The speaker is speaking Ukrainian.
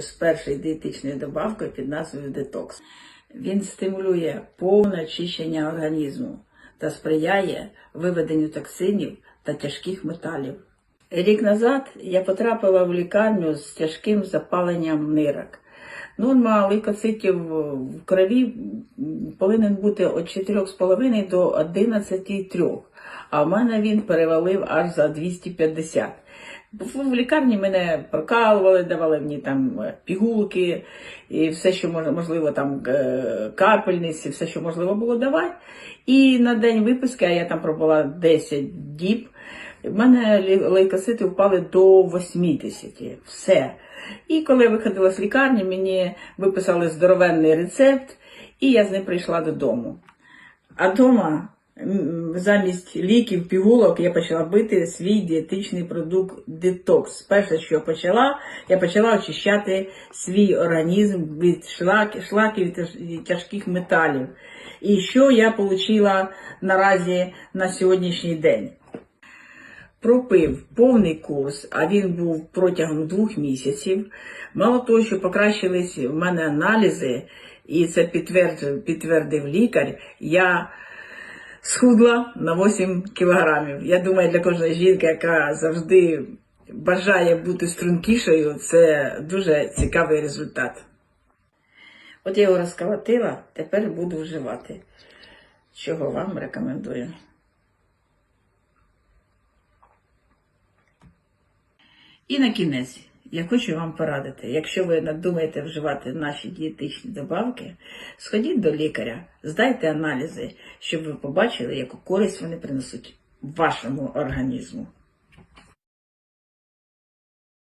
з першою дієтичною добавкою під назвою Детокс. Він стимулює повне очищення організму та сприяє виведенню токсинів та тяжких металів. Рік назад я потрапила в лікарню з тяжким запаленням нирок. Норма лейкоцитів в крові повинен бути від 4,5 до 11,3, а в мене він перевалив аж за 250. В в лікарні мене прокалували, давали мені там е, пігулки і все, що можливо, там е, капельниці, все, що можливо було давати. І на день виписки, а я там пробула 10 діб, в мене лейкоцити впали до 80. Все. І коли я виходила з лікарні, мені виписали здоровенний рецепт, і я з ним прийшла додому. А вдома замість ліків, пігулок я почала бити свій дієтичний продукт детокс. Перше, що я почала, я почала очищати свій організм від шлак, шлаків і тяжких металів. І що я отримала наразі на сьогоднішній день? Пропив повний курс, а він був протягом двох місяців. Мало того, що покращились в мене аналізи, і це підтвердив, підтвердив лікар, я схудла на 8 кілограмів. Я думаю, для кожної жінки, яка завжди бажає бути стрункішою, це дуже цікавий результат. От я його розколотила, тепер буду вживати. Чого вам рекомендую. І на кінець я хочу вам порадити, якщо ви надумаєте вживати наші дієтичні добавки, сходіть до лікаря, здайте аналізи, щоб ви побачили, яку користь вони принесуть вашому організму.